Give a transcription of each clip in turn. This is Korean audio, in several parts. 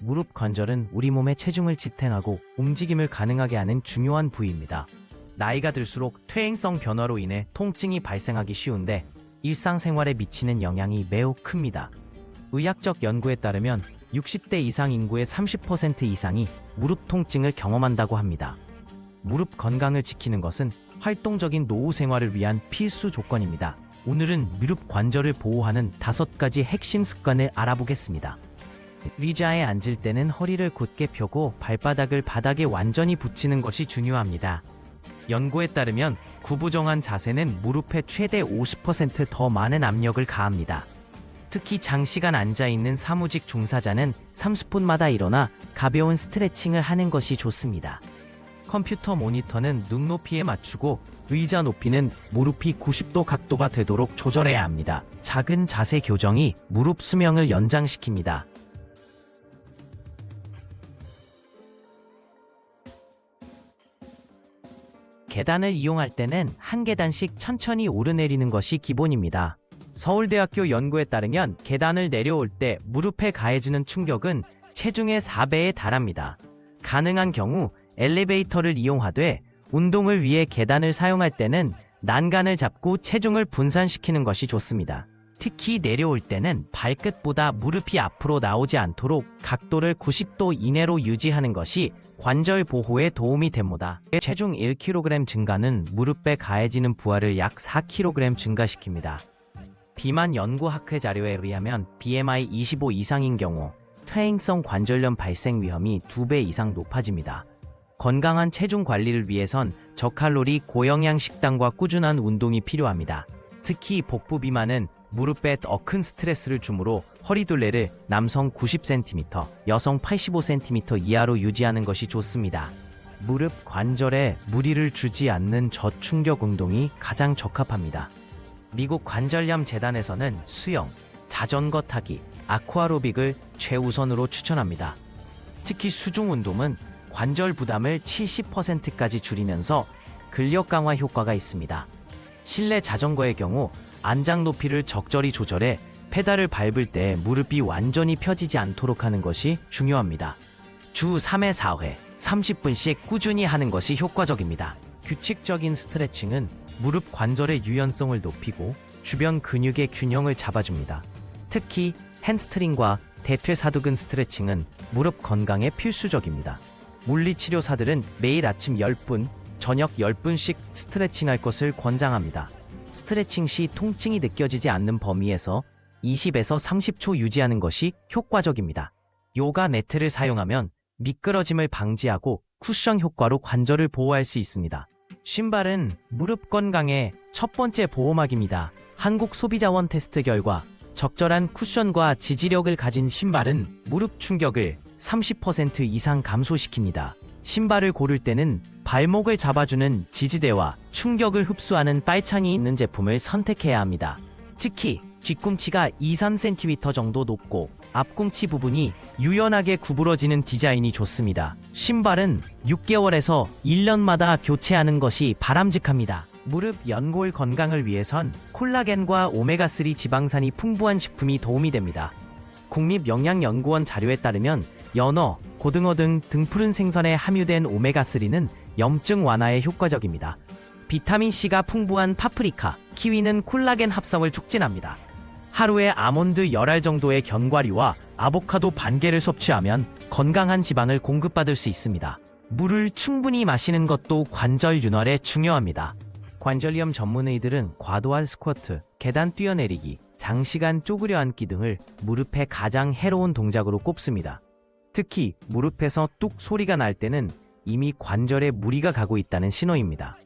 무릎 관절은 우리 몸의 체중을 지탱하고 움직임을 가능하게 하는 중요한 부위입니다. 나이가 들수록 퇴행성 변화로 인해 통증이 발생하기 쉬운데 일상생활에 미치는 영향이 매우 큽니다. 의학적 연구에 따르면 60대 이상 인구의 30% 이상이 무릎 통증을 경험한다고 합니다. 무릎 건강을 지키는 것은 활동적인 노후 생활을 위한 필수 조건입니다. 오늘은 무릎 관절을 보호하는 다섯 가지 핵심 습관을 알아보겠습니다. 의자에 앉을 때는 허리를 곧게 펴고 발바닥을 바닥에 완전히 붙이는 것이 중요합니다. 연구에 따르면 구부정한 자세는 무릎에 최대 50%더 많은 압력을 가합니다. 특히 장시간 앉아 있는 사무직 종사자는 30분마다 일어나 가벼운 스트레칭을 하는 것이 좋습니다. 컴퓨터 모니터는 눈 높이에 맞추고 의자 높이는 무릎이 90도 각도가 되도록 조절해야 합니다. 작은 자세 교정이 무릎 수명을 연장시킵니다. 계단을 이용할 때는 한 계단씩 천천히 오르내리는 것이 기본입니다. 서울대학교 연구에 따르면 계단을 내려올 때 무릎에 가해지는 충격은 체중의 4배에 달합니다. 가능한 경우 엘리베이터를 이용하되 운동을 위해 계단을 사용할 때는 난간을 잡고 체중을 분산시키는 것이 좋습니다. 특히 내려올 때는 발끝보다 무릎이 앞으로 나오지 않도록 각도를 90도 이내로 유지하는 것이 관절 보호에 도움이 됩니다. 체중 1kg 증가는 무릎에 가해지는 부하를 약 4kg 증가시킵니다. 비만 연구 학회 자료에 의하면 BMI 25 이상인 경우 퇴행성 관절염 발생 위험이 2배 이상 높아집니다. 건강한 체중 관리를 위해선 저칼로리 고영양 식단과 꾸준한 운동이 필요합니다. 특히 복부 비만은 무릎에 더 큰 스트레스를 주므로 허리둘레를 남성 90cm, 여성 85cm 이하로 유지하는 것이 좋습니다. 무릎 관절에 무리를 주지 않는 저충격 운동이 가장 적합합니다. 미국 관절염 재단에서는 수영, 자전거 타기, 아쿠아로빅을 최우선으로 추천합니다. 특히 수중 운동은 관절 부담을 70%까지 줄이면서 근력 강화 효과가 있습니다. 실내 자전거의 경우 안장 높이를 적절히 조절해 페달을 밟을 때 무릎이 완전히 펴지지 않도록 하는 것이 중요합니다. 주 3회 4회 30분씩 꾸준히 하는 것이 효과적입니다. 규칙적인 스트레칭은 무릎 관절의 유연성을 높이고 주변 근육의 균형을 잡아줍니다. 특히 햄스트링과 대퇴사두근 스트레칭은 무릎 건강에 필수적입니다. 물리치료사들은 매일 아침 10분, 저녁 10분씩 스트레칭 할 것을 권장합니다. 스트레칭 시 통증이 느껴지지 않는 범위에서 20에서 30초 유지하는 것이 효과적입니다. 요가 매트를 사용하면 미끄러짐을 방지하고 쿠션 효과로 관절을 보호할 수 있습니다. 신발은 무릎 건강의 첫 번째 보호막입니다. 한국 소비자원 테스트 결과 적절한 쿠션과 지지력을 가진 신발은 무릎 충격을 30% 이상 감소시킵니다. 신발을 고를 때는 발목을 잡아주는 지지대와 충격을 흡수하는 빨창이 있는 제품을 선택해야 합니다. 특히 뒤꿈치가 2, 3cm 정도 높고 앞꿈치 부분이 유연하게 구부러지는 디자인이 좋습니다. 신발은 6개월에서 1년마다 교체하는 것이 바람직합니다. 무릎 연골 건강을 위해선 콜라겐과 오메가3 지방산이 풍부한 식품이 도움이 됩니다. 국립영양연구원 자료에 따르면 연어, 고등어 등 등푸른 생선에 함유된 오메가3는 염증 완화에 효과적입니다. 비타민C가 풍부한 파프리카, 키위는 콜라겐 합성을 촉진합니다. 하루에 아몬드 10알 정도의 견과류와 아보카도 반 개를 섭취하면 건강한 지방을 공급받을 수 있습니다. 물을 충분히 마시는 것도 관절 윤활에 중요합니다. 관절염 전문의들은 과도한 스쿼트, 계단 뛰어내리기, 장시간 쪼그려 앉기 등을 무릎에 가장 해로운 동작으로 꼽습니다. 특히 무릎에서 뚝 소리가 날 때는 이미 관절에 무리가 가고 있다는 신호입니다.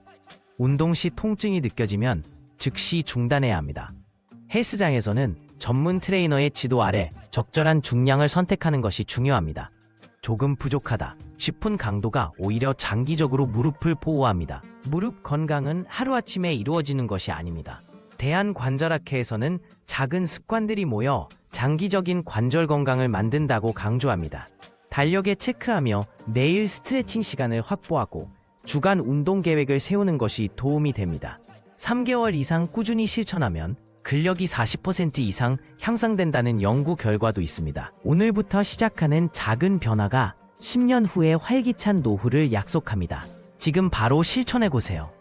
운동 시 통증이 느껴지면 즉시 중단해야 합니다. 헬스장에서는 전문 트레이너의 지도 아래 적절한 중량을 선택하는 것이 중요합니다. 조금 부족하다 싶은 강도가 오히려 장기적으로 무릎을 보호합니다. 무릎 건강은 하루아침에 이루어지는 것이 아닙니다. 대한관절학회에서는 작은 습관들이 모여 장기적인 관절 건강을 만든다고 강조합니다. 달력에 체크하며 매일 스트레칭 시간을 확보하고 주간 운동 계획을 세우는 것이 도움이 됩니다. 3개월 이상 꾸준히 실천하면 근력이 40% 이상 향상된다는 연구 결과도 있습니다. 오늘부터 시작하는 작은 변화가 10년 후의 활기찬 노후를 약속합니다. 지금 바로 실천해 보세요.